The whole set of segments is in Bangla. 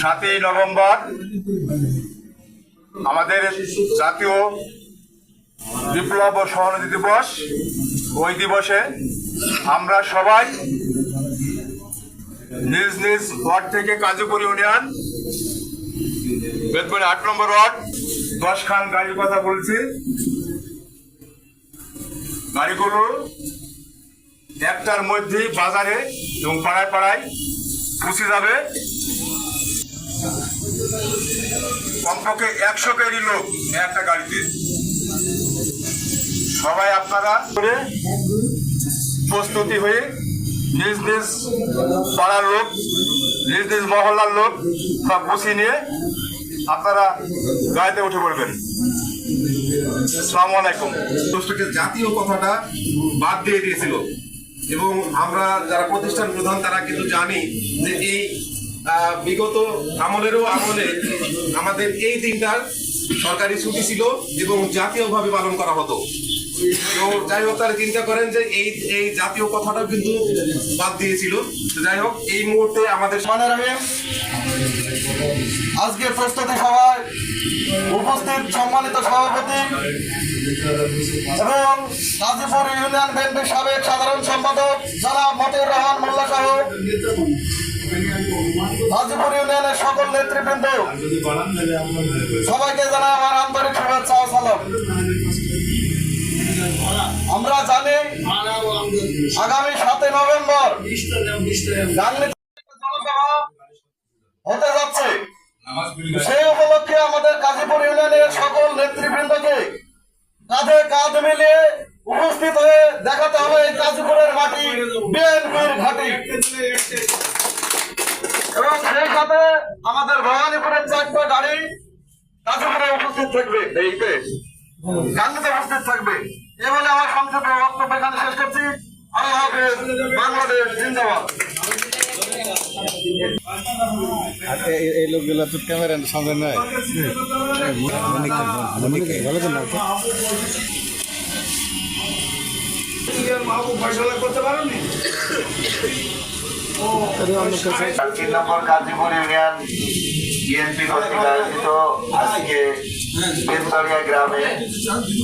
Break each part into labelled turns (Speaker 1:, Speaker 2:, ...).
Speaker 1: সাতই নভেম্বর, আমাদের জাতীয় বিপ্লব ও সহনতি দিবস। ওই দিবসে আমরা সবাই নিজ নিজ ওয়ার্ড থেকে কাজীপুর ইউনিয়ন বেতবনি আট নম্বর ওয়ার্ড দশ খান গাড়ির কথা বলছি। গাড়িগুলো একটার মধ্যেই বাজারে এবং পাড়ায় পাড়ায় পৌঁছে যাবে। কমপক্ষে একশো কেজি লোক একটা গাড়িতে। সবাই আপনারা করে প্রস্তুতি হয়ে নিজ নিজ পাড়ার লোক, নিজ নিজ মহল্লার লোক সব গুছিয়ে নিয়ে আপনারা গাড়িতে উঠে পড়বেন। আসসালামু আলাইকুম।
Speaker 2: জাতীয় কথাটা বাদ দিয়ে দিয়েছিল। এবং আমরা যারা প্রতিষ্ঠান প্রধান, তারা কিন্তু জানি যে এই বিগত আমলেরও আমলে আমাদের এই দিনটার সরকারি ছুটি ছিল এবং জাতীয়ভাবে পালন করা হতো। তো যাই হোক, তারা চিন্তা করেন যে এই এই জাতীয় কথাটাও কিন্তু বাদ দিয়েছিল। তো যাই হোক, এই মুহূর্তে আমাদের
Speaker 3: মানে রহিম আজকে প্রস্তুতি সভায় উপস্থিত সম্মানিত সভাপতি এবং গাজীপুর ইউনিয়ন সাবেক সাধারণ সম্পাদক জনাব রহমান মোল্লা সহ গাজীপুর ইউনিয়নের সকল নেতৃবৃন্দ। সবাইকে জানাই আমার আন্তরিক শুভেচ্ছা ও সালাম। আমরা জানি আগামী সাতই নভেম্বর হতে যাচ্ছে। সেই উপলক্ষে আমাদের গাজীপুর ইউনিয়নের সকল নেতৃবৃন্দকে কাঁধে কাঁধ মিলিয়ে উপস্থিত হয়ে দেখাতে হবে এই গাজীপুরের মাটি বিএনপির ঘাটি। এবং সেই সাথে আমাদের ভবানীপুরের চারটা গাড়ি গাজীপুরে উপস্থিত থাকবে। এইতে গান্ধীতে উপস্থিত থাকবে। এ বলে আমার সংক্ষেপে বক্তব্য এখানে শেষ করছি। আল্লাহ হাফেজ বাংলাদেশ জিন্দাবাদ।
Speaker 4: এই- এই
Speaker 3: নম্বর গাজীপুর ইউনিয়ন বিএনপি কর্তৃক আয়োজিত আজকে বেলবাড়িয়া গ্রামে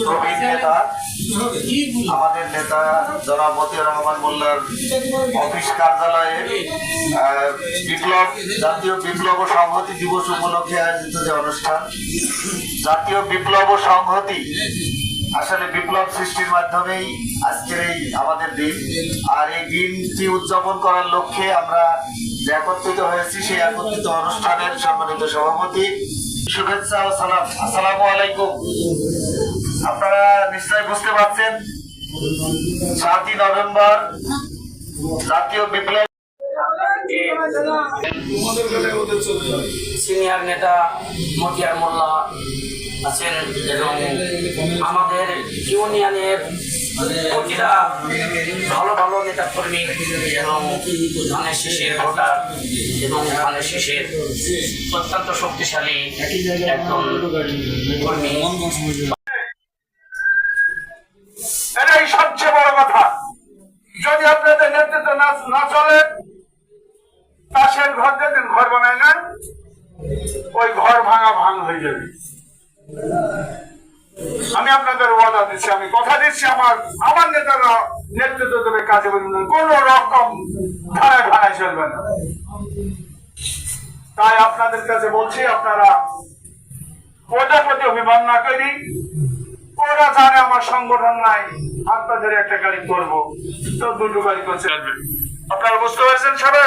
Speaker 3: প্রবীণ নেতা আমাদের নেতা জনাব মতিউর রহমান মোল্লার অফিস কার্যালয়ে বিপ্লব, জাতীয় বিপ্লব সংহতি দিবস উপলক্ষে আয়োজিত যে অনুষ্ঠান, জাতীয় বিপ্লব সংহতি আসলে বিপ্লব সৃষ্টির মাধ্যমেই আজকের এই আমাদের দিন। আর এই দিনটি উদযাপন করার লক্ষ্যে আমরা যে একত্রিত হয়েছি, সেই একত্রিত অনুষ্ঠানের সম্মানিত সভাপতি। শুভেচ্ছা ও সালাম। আসসালামু আলাইকুম। আপনারা নিশ্চয়ই বুঝতে পারছেন, সাতই নভেম্বর জাতীয় বিপ্লব
Speaker 5: সিনিয়র নেতা মতিয়ার মোল্লা আছেন এবং আমাদের ইউনিয়নের প্রতিটা ভালো ভালো নেতা কর্মী এবং ধানের শেষের ভোটার এবং ধানের শেষের অত্যন্ত শক্তিশালী একজন কর্মী
Speaker 1: এটাই সবচেয়ে বড় কথা যদি আপনাদের নেতৃত্ব না না চলে তাসের ঘর যেদিন ঘর বানায় না, ওই ঘর ভাঙা ভাঙ হয়ে যাবে। আমি আপনাদের ওয়াদা দিচ্ছি, আমি কথা দিচ্ছি, আমার আমার নেতারা নেতৃত্ব দেবে কাজে কোন রকম ধারায় ভাড়ায় চলবে না। তাই আপনাদের কাছে বলছি, আপনারা প্রতি অভিমান না করি, ওরা জানে আমার সংগঠন নাই হাত আপনাদের একটা গাড়ি করব। তো দুটো গাড়ি করছে। আপনারা বুঝতে পারছেন সবাই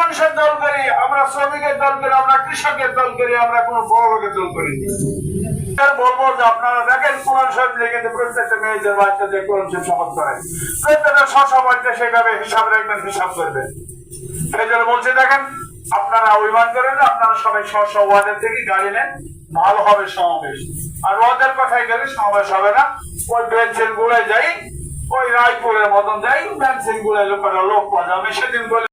Speaker 1: মানুষের দল করি, আমরা শ্রমিকের দল করি, আমরা কৃষকের দল করি, আমরা কোনো বড় লোকের দল করি বলব যে আপনারা দেখেন কোরআন প্রত্যেকটা মেয়েদের বাচ্চাদের কোরআন প্রত্যেকটা সেভাবে হিসাব রাখবেন, হিসাব করবেন। দেখেন, আপনারা অভিমান করেন আপনারা সবাই থেকে গাড়ি নেন, ভালো হবে সমাবেশ। আর ওয়ার্ডের কথাই গেলে সমাবেশ হবে না। ওই বেঞ্চের গুড়ায় যাই, ওই রায়পুরের মতন যাই, বেঞ্চের গুড়ায় লোকেরা লোক পাওয়া যাবে সেদিন বলে